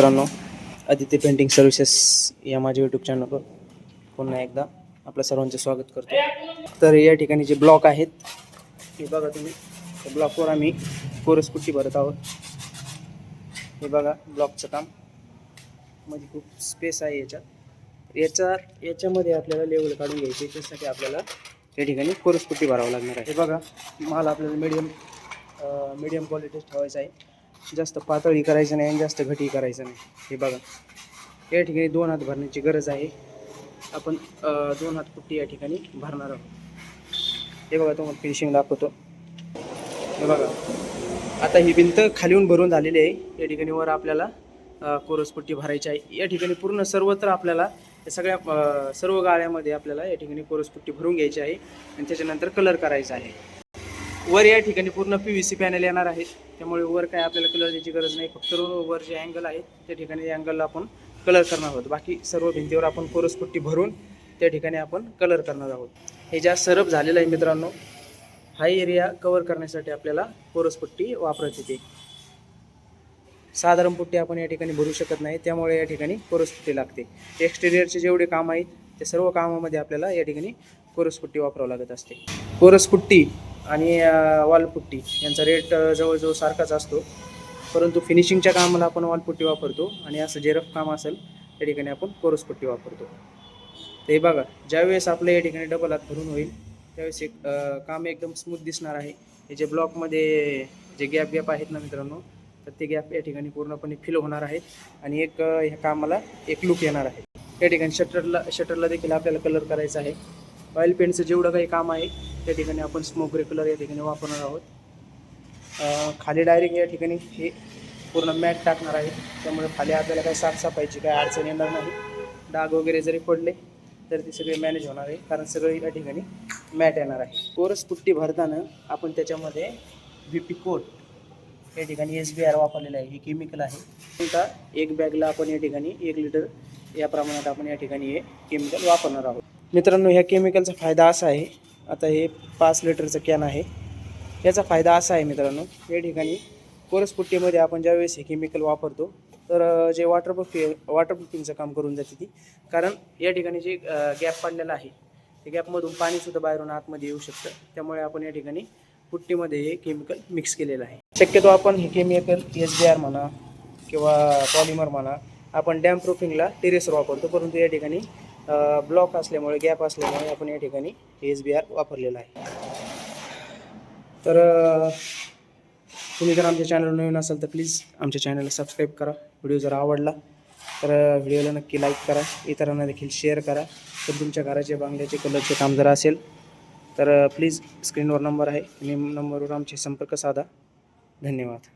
मित्रांनो Aditya painting services या माझ्या यूट्यूब चॅनलवर पुन्हा एकदा आपल्या सर्वांचे स्वागत करतो. तर या ठिकाणी जे ब्लॉक आहेत हे बघा तुम्ही. त्या ब्लॉकवर आम्ही कोरसपुट्टी भरत आहोत. हे बघा ब्लॉकचं काम. म्हणजे खूप स्पेस आहे याच्यात. याच्या याच्यामध्ये आपल्याला लेवल काढून घ्यायची त्याच्यासाठी आपल्याला या ठिकाणी कोरसपुट्टी भरावं लागणार आहे. हे बघा माल आपल्याला मिडियम मिडियम क्वालिटीच ठेवायचं आहे. जास्त पातळी करायचं नाही आणि जास्त घटी करायचं नाही. हे बघा. या ठिकाणी दोन हात भरण्याची गरज आहे. आपण दोन हात पुट्टी या ठिकाणी भरणार आहोत. हे बघा तुम्हाला फिनिशिंग दाखवतो. हे बघा. आता ही भिंत खालीहून भरून झालेली आहे. या ठिकाणी वर आपल्याला कोरस पुट्टी भरायची आहे. या ठिकाणी पूर्ण सर्वत्र आपल्याला या सगळ्या सर्व गाळ्यामध्ये आपल्याला या ठिकाणी कोरसपट्टी भरून घ्यायची आहे. आणि त्याच्यानंतर कलर करायचा आहे. वर या ठिकाणी पूर्ण पी व्ही सी पॅनल येणार आहेत त्यामुळे वर काय आपल्याला कलर द्यायची गरज नाही. फक्त वर जे अँगल आहे त्या ठिकाणी अँगलला आपण कलर करणार आहोत. बाकी सर्व भिंतीवर आपण कोरसपट्टी भरून त्या ठिकाणी आपण कलर करणार आहोत. हे ज्या सरप झालेलं आहे मित्रांनो हा एरिया कवर करण्यासाठी आपल्याला कोरसपट्टी वापरत येते साधारण पुट्टी आपण या ठिकाणी भरू शकत नाही. त्यामुळे या ठिकाणी कोरसपट्टी लागते. एक्सटेरियरचे जेवढे काम आहेत ते सर्व कामामध्ये आपल्याला या ठिकाणी कोरसपुट्टी वापरावं लागत असते. कोरसपुट्टी आणि वॉलपुट्टी वालपुट्टी यांचा रेट जवळजवळ सारखाच असतो. परंतु फिनिशिंगच्या कामाला आपण वालपुट्टी वापरतो आणि असं जे रफ काम असेल त्या ठिकाणी आपण कोरसपट्टी वापरतो. ते बघा ज्यावेळेस आपलं या ठिकाणी डबल हात भरून होईल त्यावेळेस एक काम एकदम स्मूथ दिसणार आहे. हे जे ब्लॉकमध्ये जे गॅप गॅप आहेत ना मित्रांनो तर ते गॅप या ठिकाणी पूर्णपणे फिल होणार आहेत आणि एक ह्या कामाला एक लुक येणार आहे. या ठिकाणी शटरला शटरला देखील आपल्याला कलर करायचा आहे. ऑइल पेंटचं जेवढं काही काम आहे त्या ठिकाणी आपण स्मोक ग्रे कलर या ठिकाणी वापरणार आहोत. खाली डायरेक्ट या ठिकाणी हे पूर्ण मॅट टाकणार आहे. त्यामुळे खाली आपल्याला काही साफसफाईची काही अडचण येणार नाही. डाग वगैरे जरी पडले तर ते सगळे मॅनेज होणार आहे. कारण सगळे या ठिकाणी मॅट येणार आहे. कोरस पुट्टी भरताना आपण त्याच्यामध्ये व्ही पी कोट या ठिकाणी एस बी आर वापरलेलं आहे. हे केमिकल आहे. आता एक बॅगला आपण या ठिकाणी एक लिटर या प्रमाणात आपण या ठिकाणी हे केमिकल वापरणार आहोत. मित्रांनो ह्या केमिकलचा फायदा असा आहे. आता हे पाच लिटरचं कॅन आहे. याचा फायदा असा आहे मित्रांनो या ठिकाणी कोरसपुट्टीमध्ये आपण ज्यावेळेस हे केमिकल वापरतो तर जे वॉटरप्रूफ वॉटरप्रूफिंगचं काम करून जाते ती. कारण या ठिकाणी जे गॅप पडलेला आहे त्या गॅपमधून पाणीसुद्धा बाहेरून आतमध्ये येऊ शकतं. त्यामुळे आपण या ठिकाणी पुट्टीमध्ये हे केमिकल मिक्स केलेलं आहे. शक्यतो आपण हे केमिकल एस बी आर म्हणा किंवा पॉलिमर म्हणा आपण डॅम प्रूफिंगला टेरेसवर वापरतो. परंतु या ठिकाणी ब्लॉक असल्यामुळे गॅप असल्यामुळे आपण या ठिकाणी एस बी आर वापरलेला आहे. तर तुम्ही जर आमच्या चॅनल नवीन असाल तर प्लीज आमच्या चॅनलला सबस्क्राईब करा. व्हिडिओ जर आवडला तर व्हिडिओला नक्की लाईक करा. इतरांना देखील शेअर करा. तर तुमच्या घराचे बांगल्याचे कलरचे काम जर असेल तर प्लीज स्क्रीनवर नंबर आहे. तुम्ही नंबरवर आमचे संपर्क साधा. धन्यवाद.